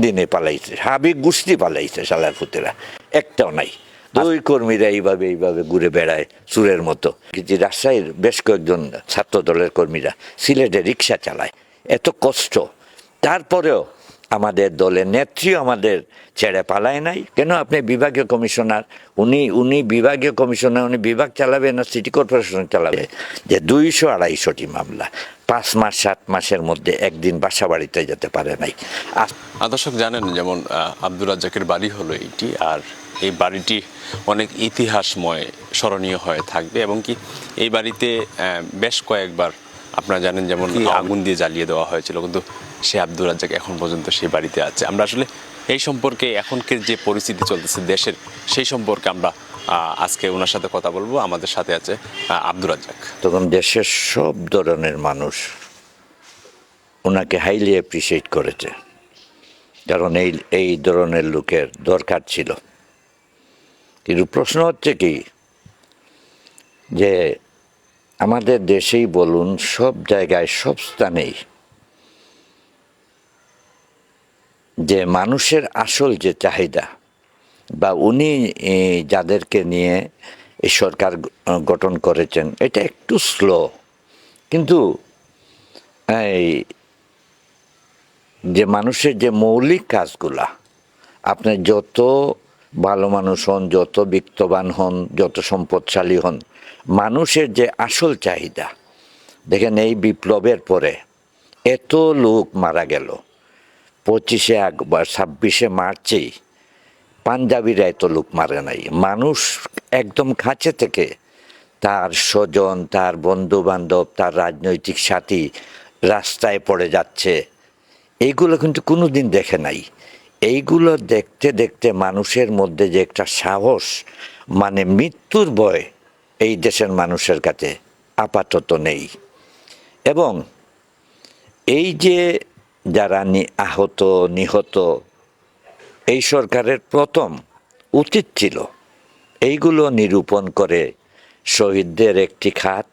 দিনে পালাইছে হাবিক গোষ্ঠী পালাইছে শালার ফুতেরা একটাও নাই। দুই কর্মীরা এইভাবে এইভাবে ঘুরে বেড়ায় সুরের মতো। কিন্তু রাজশাহীর বেশ কয়েকজন ছাত্র দলের কর্মীরা সিলেটে রিক্সা চালায়, এত কষ্ট। তারপরেও আমাদের দলের নেত্রী আমাদের ছেড়ে পালায় নাই। কেন? আপনি বিভাগীয় কমিশনার, উনি উনি বিভাগীয় কমিশনার, উনি বিভাগ চালাবে না, সিটি কর্পোরেশন চালাবে? যে দুইশো আড়াইশোটি মামলা পাঁচ মাস সাত মাসের মধ্যে একদিন বাসা বাড়িতে যেতে পারে নাই। দর্শক জানেন যেমন আব্দুর রাজ্জাকের বাড়ি হলো এইটি আর এই বাড়িটি অনেক ইতিহাসময় স্মরণীয় হয়ে থাকবে এবং কি এই বাড়িতে বেশ কয়েকবার আপনারা জানেন যেমন আগুন দিয়ে জ্বালিয়ে দেওয়া হয়েছিল কিন্তু সে আব্দুর রাজ্জাক এখন পর্যন্ত সেই বাড়িতে আছে। আমরা আসলে এই সম্পর্কে এখনকার যে পরিস্থিতি চলতেছে দেশের সেই সম্পর্কে আমরা আজকে ওনার সাথে কথা বলব। আমাদের সাথে আছে আব্দুর রাজ্জাক। তখন দেশের সব ধরনের মানুষ ওনাকে হাইলি অ্যাপ্রিসিয়েট করেছে। কারণ এই এই ধরনের লোকের দরকার ছিল। কিন্তু প্রশ্ন হচ্ছে কি, যে আমাদের দেশেই বলুন, সব জায়গায়, সব স্থানেই যে মানুষের আসল যে চাহিদা বা উনি যাদেরকে নিয়ে এই সরকার গঠন করেছেন, এটা একটু স্লো কিন্তু, এই, যে মানুষের যে মৌলিক কাজগুলা, আপনি যত ভালো মানুষ হন, যত বিত্তবান হন, যত সম্পদশালী হন, মানুষের যে আসল চাহিদা, দেখেন এই বিপ্লবের পরে এত লোক মারা গেল। পঁচিশে আগ বা ছাব্বিশে মার্চেই পাঞ্জাবিরা এত লোক মারে নাই। মানুষ একদম কাছে থেকে তার স্বজন, তার বন্ধু বান্ধব তার রাজনৈতিক সাথী রাস্তায় পড়ে যাচ্ছে। এইগুলো কিন্তু কোনো দিন দেখে নাই। এইগুলো দেখতে দেখতে মানুষের মধ্যে যে একটা সাহস মানে মৃত্যুর ভয় এই দেশের মানুষের কাছে আপাতত নেই। এবং এই যে যারা আহত, নিহত এই সরকারের প্রথম উচিত ছিল এইগুলো নিরূপণ করে শহীদদের একটি খাত,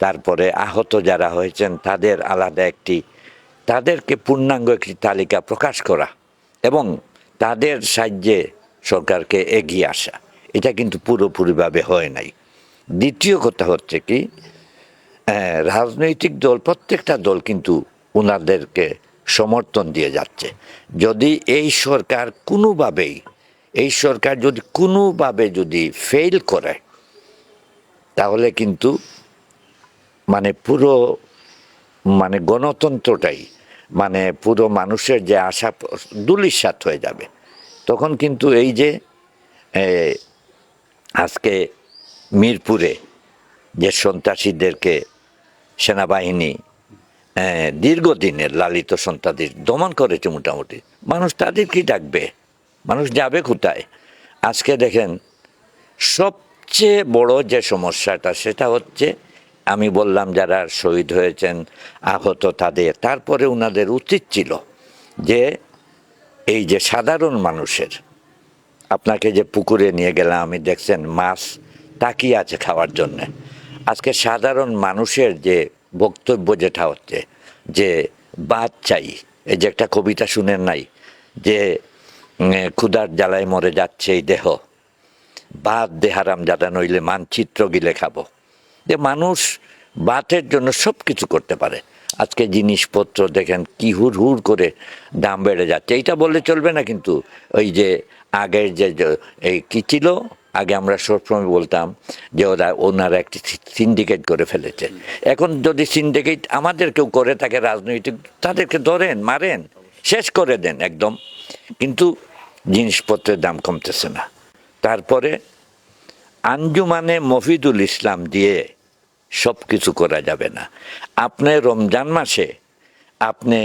তারপরে আহত যারা হয়েছেন তাদের আলাদা একটি, তাদেরকে পূর্ণাঙ্গ একটি তালিকা প্রকাশ করা এবং তাদের সাহায্যে সরকারকে এগিয়ে আসা। এটা কিন্তু পুরোপুরিভাবে হয় নাই। দ্বিতীয় কথা হচ্ছে কি রাজনৈতিক দল, প্রত্যেকটা দল কিন্তু ওনাদেরকে সমর্থন দিয়ে যাচ্ছে। যদি এই সরকার কোনোভাবেই, এই সরকার যদি কোনোভাবে যদি ফেল করে, তাহলে কিন্তু মানে পুরো মানে গণতন্ত্রটাই মানে পুরো মানুষের যে আশা দুলিশাত হয়ে যাবে। তখন কিন্তু এই যে আজকে মিরপুরে যে সন্ত্রাসীদেরকে সেনাবাহিনী দীর্ঘদিনের লালিত সন্ত্রাসী দমন করেছে মোটামুটি। মানুষ তাদের কি ডাকবে? মানুষ যাবে কোথায়? আজকে দেখেন, সবচেয়ে বড় যে সমস্যাটা, সেটা হচ্ছে, আমি বললাম যারা শহীদ হয়েছেন, আহত তাদের, তারপরে ওনাদের উচিত ছিল যে, এই যে সাধারণ মানুষের, আপনাকে যে পুকুরে নিয়ে গেলাম, আমি দেখছেন মাছ তাকিয়ে আছে খাওয়ার জন্যে। আজকে সাধারণ মানুষের যে বক্তব্য যেটা হচ্ছে যে বাদ চাই এই যে একটা কবিতা শুনেন নাই যে উম, ক্ষুধার জ্বালায় মরে যাচ্ছে এই দেহ বাদ দেহারাম যাদা নইলে মানচিত্র গিলে খাব। যে মানুষ বাতের জন্য সব কিছু করতে পারে। আজকে জিনিসপত্র দেখেন কি হুর হুর করে দাম বেড়ে যাচ্ছে। এইটা বললে চলবে না কিন্তু ওই যে আগের যে- এই কী ছিল? আগে আমরা সবসময় বলতাম যে ওরা, ওনারা একটি সিন্ডিকেট করে ফেলেছে। এখন যদি সিন্ডিকেট আমাদের কেউ করে থাকে রাজনৈতিক, তাদেরকে ধরেন, মারেন, শেষ করে দেন একদম। কিন্তু জিনিসপত্রের দাম কমতেছে না। তারপরে আঞ্জুমানে মফিদুল ইসলাম দিয়ে সব কিছু করা যাবে না। আপনি রমজান মাসে আপনি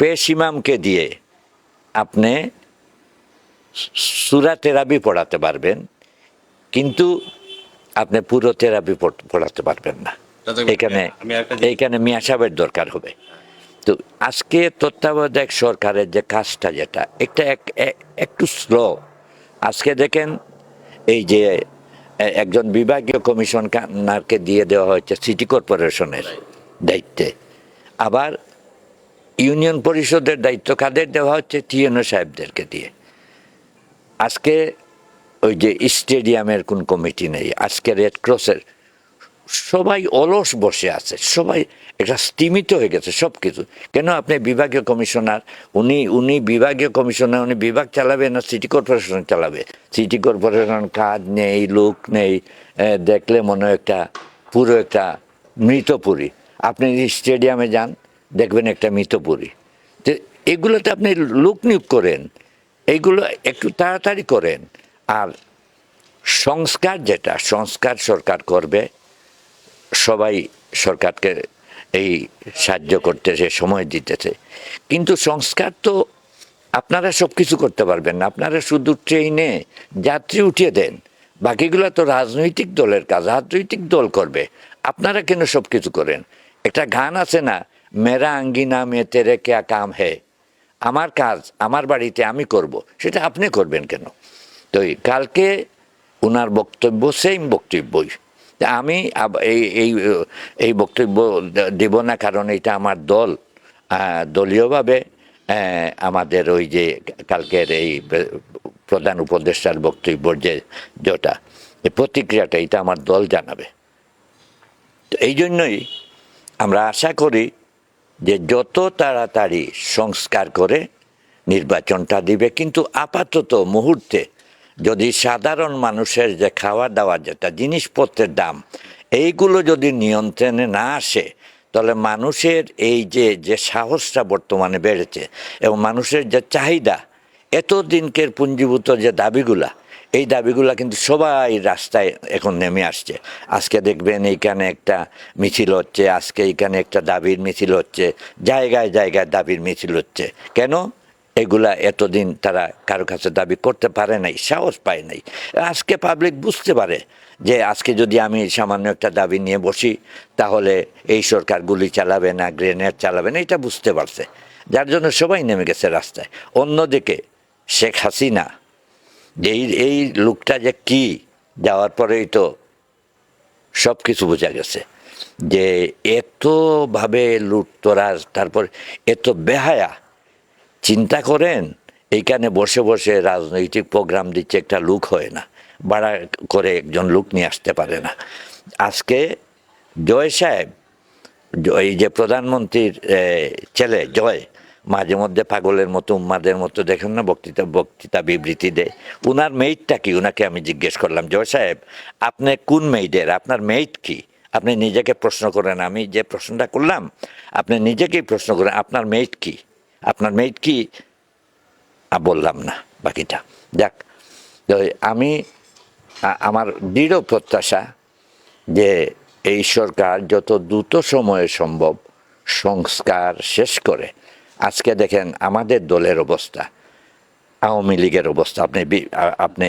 পেশ ইমামকে দিয়ে আপনি সুরা তেরাবি পড়াতে পারবেন কিন্তু আপনি পুরো পড়- পড়াতে পারবেন না। এখানে আমি এইখানে মিয়া সাহেবের দরকার হবে। তো আজকে তত্ত্বাবধায়ক সরকারের যে কাজটা যেটা একটা এক- একটু স্লো আজকে দেখেন এই যে একজন বিভাগীয় কমিশনারকে দিয়ে দেওয়া হয়েছে সিটি কর্পোরেশনের দায়িত্বে। আবার ইউনিয়ন পরিষদের দায়িত্ব কাদের দেওয়া হচ্ছে? টিএনও সাহেবদেরকে দিয়ে। আজকে ওই যে স্টেডিয়ামের কোন কমিটি নেই, আজকে রেড ক্রসের সবাই অলস বসে আছে, সবাই একটা স্তিমিত হয়ে গেছে সব কিছু কেন আপনি বিভাগীয় কমিশনার? উনি উনি বিভাগীয় কমিশনার, উনি বিভাগ চালাবে না সিটি কর্পোরেশন চালাবে? সিটি কর্পোরেশন কাজ নেই, লোক নেই দেখলে মনে হয় একটা পুরো একটা মৃতপুরী। আপনি স্টেডিয়ামে যান, দেখবেন একটা মৃতপুরী। তো এগুলোতে আপনি লোক নিয়োগ করেন এইগুলো একটু তাড়াতাড়ি করেন। আর সংস্কার যেটা, সংস্কার সরকার করবে, সবাই সরকারকে এই সাহায্য করতেছে, সময় দিতেছে। কিন্তু সংস্কার তো আপনারা সব কিছু করতে পারবেন না। আপনারা শুধু ট্রেনে যাত্রী উঠিয়ে দেন, বাকিগুলো তো রাজনৈতিক দলের কাজ, রাজনৈতিক দল করবে। আপনারা কেন সব কিছু করেন? একটা গান আছে না, মেরা আঙ্গিনা মে তেরে ক্যা কাম হে আমার কাজ, আমার বাড়িতে আমি করব, সেটা আপনি করবেন কেন? তো কালকে ওনার বক্তব্য সেম বক্তব্যই। আমি এই এই বক্তব্য দেব না কারণ এটা আমার দল। দলীয়ভাবে আমাদের ওই যে কালকের এই প্রধান উপদেষ্টার বক্তব্যর যে, যেটা প্রতিক্রিয়াটা এটা আমার দল জানাবে। তো এই জন্যই আমরা আশা করি যে যত তাড়াতাড়ি সংস্কার করে নির্বাচনটা দিবে, কিন্তু আপাতত মুহূর্তে যদি সাধারণ মানুষের যে খাওয়া দাওয়া, যেটা জিনিসপত্রের দাম, এইগুলো যদি নিয়ন্ত্রণে না আসে, তাহলে মানুষের এই যে যে সাহসটা বর্তমানে বেড়েছে এবং মানুষের যে চাহিদা এতদিনকের পুঞ্জীভূত যে দাবিগুলা, এই দাবিগুলা কিন্তু সবাই রাস্তায় এখন নেমে আসছে। আজকে দেখবেন এইখানে একটা মিছিল হচ্ছে, আজকে এইখানে একটা দাবির মিছিল হচ্ছে, জায়গায় জায়গায় দাবির মিছিল হচ্ছে। কেন? এগুলা এতদিন তারা কারও কাছে দাবি করতে পারে নাই, সাহস পায় নাই। আজকে পাবলিক বুঝতে পারে যে আজকে যদি আমি সামান্য একটা দাবি নিয়ে বসি, তাহলে এই সরকার গুলি চালাবে না, গ্রেনেড চালাবে না, এটা বুঝতে পারছে। যার জন্য সবাই নেমে গেছে রাস্তায়। অন্যদিকে শেখ হাসিনা, এই এই লোকটা যে কি, যাওয়ার পরেই তো সব কিছু বোঝা গেছে যে এতভাবে লুটতরাজ, তারপর এত বেহায়া চিন্তা করেন, এইখানে বসে বসে রাজনৈতিক প্রোগ্রাম দিচ্ছে একটা লুক হয় না বাড়া করে একজন লোক নিয়ে আসতে পারে না। আজকে জয় সাহেব এই যে প্রধানমন্ত্রীর ছেলে জয়, মাঝে মধ্যে পাগলের মতো, উম্মাদের মতো, দেখেন না বক্তৃতা বক্তৃতা বিবৃতি দেয়। উনার মেইটটা কি? উনাকে আমি জিজ্ঞেস করলাম, জয় সাহেব, আপনি কোন মেইডের আপনার মেইট কি? আপনি নিজেকে প্রশ্ন করেন, আমি যে প্রশ্নটা করলাম, আপনি নিজেকেই প্রশ্ন করেন, আপনার মেইট কি? আপনার মেইট কি? বললাম না বাকিটা। যাক, তো আমি আমার দৃঢ় প্রত্যাশা যে এই সরকার যত দ্রুত সময়ে সম্ভব সংস্কার শেষ করে, আজকে দেখেন আমাদের দলের অবস্থা, আওয়ামী লীগের অবস্থা, আপনি আপনি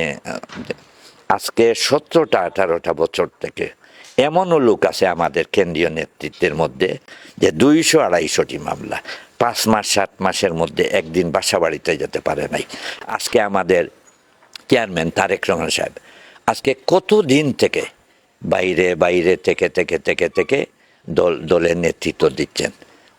আজকে সতেরোটা, আঠারোটা বছর থেকে এমনও লোক আছে আমাদের কেন্দ্রীয় নেতৃত্বের মধ্যে যে দুইশো, আড়াইশোটি মামলা, পাঁচ মাস, সাত মাসের মধ্যে একদিন বাসা বাড়িতে যেতে পারে নাই। আজকে আমাদের চেয়ারম্যান তারেক রহমান সাহেব, আজকে কত দিন থেকে বাইরে বাইরে থেকে থেকে থেকে থেকে দল, দলের নেতৃত্ব দিচ্ছেন?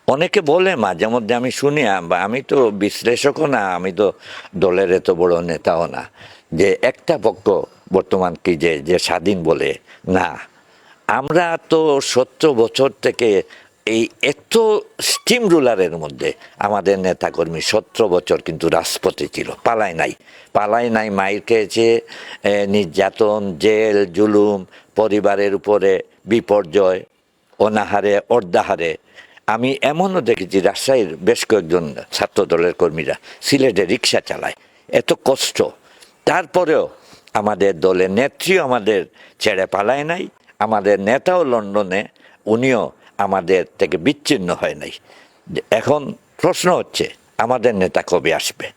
অনেকে বলে মাঝে মধ্যে আমি শুনি আম- আমি তো বিশ্লেষকও না, আমি তো দলের এত বড় নেতাও না, যে একটা পক্ষ বর্তমান কি যে যে স্বাধীন বলে, না। আমরা তো সত্তর বছর থেকে এই এত স্টিম রুলারের মধ্যে আমাদের নেতাকর্মী সতেরো বছর কিন্তু রাজপথে ছিল পালায় নাই। পালায় নাই মায়ের খেয়েছে নির্যাতন, জেল, জুলুম, পরিবারের উপরে বিপর্যয়, অনাহারে, অর্ধাহারে। আমি এমনও দেখেছি, রাজশাহীর বেশ কয়েকজন ছাত্র দলের কর্মীরা সিলেটে রিক্সা চালায়, এত কষ্ট। তারপরেও আমাদের দলের নেত্রীও আমাদের ছেড়ে পালায় নাই, আমাদের নেতাও লন্ডনে, উনিও আমাদের থেকে বিচ্ছিন্ন হয় নাই। এখন প্রশ্ন হচ্ছে, আমাদের নেতা কবে আসবে?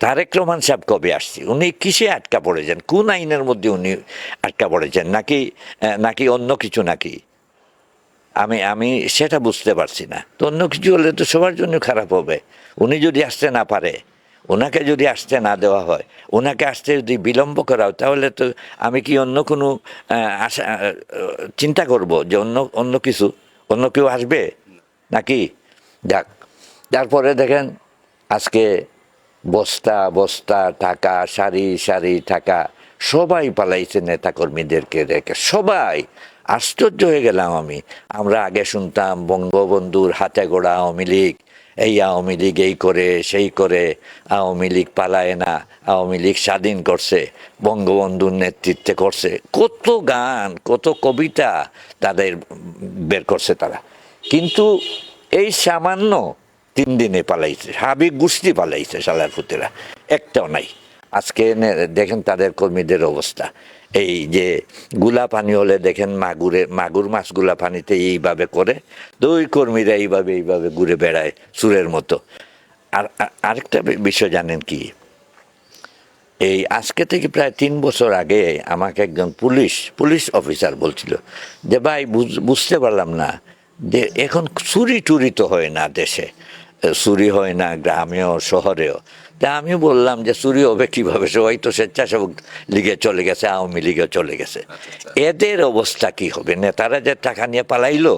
তারেক রহমান সাহেব কবে আসছে? উনি কিসে আটকা পড়েছেন? কোন আইনের মধ্যে উনি আটকা পড়েছেন? নাকি নাকি অন্য কিছু নাকি? আমি আমি সেটা বুঝতে পারছি না। তো অন্য কিছু হলে তো সবার জন্য খারাপ হবে। উনি যদি আসতে না পারে ওনাকে যদি আসতে না দেওয়া হয়, ওনাকে আসতে যদি বিলম্ব করা হয়, তাহলে তো আমি কি অন্য কোনো আশা চিন্তা করব যে অন্য অন্য কিছু, অন্য কেউ আসবে? নাকি? যাক, তারপরে দেখেন আজকে বস্তা বস্তা, টাকা সারি সারি টাকা, সবাই পালাইছে নেতাকর্মীদেরকে রেখে, সবাই। আশ্চর্য হয়ে গেলাম আমি। আমরা আগে শুনতাম বঙ্গবন্ধুর হাতে গোড়া আওয়ামী লীগ এই আওয়ামী লীগ এই করে, সেই করে, আওয়ামী লীগ পালায় না, আওয়ামী লীগ স্বাধীন করছে, বঙ্গবন্ধুর নেতৃত্বে করছে। কত গান, কত কবিতা তাদের বের করছে তারা। কিন্তু এই সামান্য তিন দিনে পালাইছে হাবিব গোষ্ঠী পালাইছে সালার ফুতেরা একটাও নাই। আজকে দেখেন তাদের কর্মীদের অবস্থা। এই যে গুলা পানি হলে দেখেন মাগুরে, মাগুর মাছগুলা পানিতে এইভাবে করে, দুই কর্মীরা এইভাবে এইভাবে ঘুরে বেড়ায় সুরের মতো। আর, আর- আরেকটা বিষয় জানেন কি? এই আজকে থেকে প্রায় তিন বছর আগে আমাকে একজন পুলিশ পুলিশ অফিসার বলছিল যে, ভাই, বুঝ- বুঝতে পারলাম না যে, এখন চুরি টুরি তো হয় না দেশে। চুরি হয় না গ্রামেও, শহরেও। তা আমি বললাম যে চুরি হবে কীভাবে? সবাই তো স্বেচ্ছাসেবক লিগে চলে গেছে, আওয়ামী লীগে চলে গেছে। এদের অবস্থা কি হবে? নেতারা যে টাকা নিয়ে পালাইলো,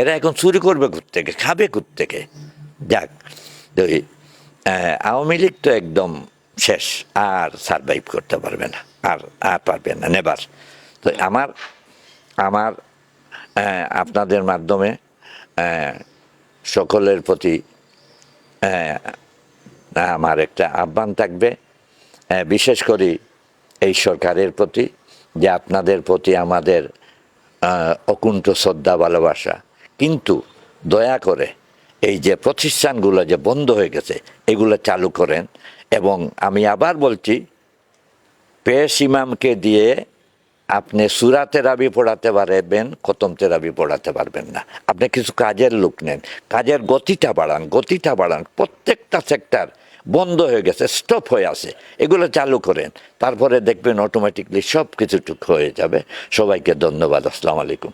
এরা এখন চুরি করবে থেকে খাবে থেকে যাক আওয়ামী লীগ তো একদম শেষ, আর সারভাইভ করতে পারবে না, আর আর পারবে না নেবার তো আমার আমার আপনাদের মাধ্যমে সকলের প্রতি আমার একটা আহ্বান থাকবে। আহ, বিশেষ করে এই সরকারের প্রতি যে আপনাদের প্রতি আমাদের অকুণ্ঠ শ্রদ্ধা ভালোবাসা। কিন্তু দয়া করে এই যে প্রতিষ্ঠানগুলো যে বন্ধ হয়ে গেছে এগুলো চালু করেন এবং আমি আবার বলছি পেশ ইমামকে দিয়ে আপনি সুরা তেরাবি পড়াতে পারবেন খতম তেরাবি পড়াতে পারবেন না। আপনি কিছু কাজের লোক নেন কাজের গতিটা বাড়ান গতিটা বাড়ান প্রত্যেকটা সেক্টর বন্ধ হয়ে গেছে স্টপ হয়ে আছে। এগুলো চালু করেন। তারপরে দেখবেন অটোমেটিকলি সব কিছু হয়ে যাবে। সবাইকে ধন্যবাদ, আসসালামু আলাইকুম।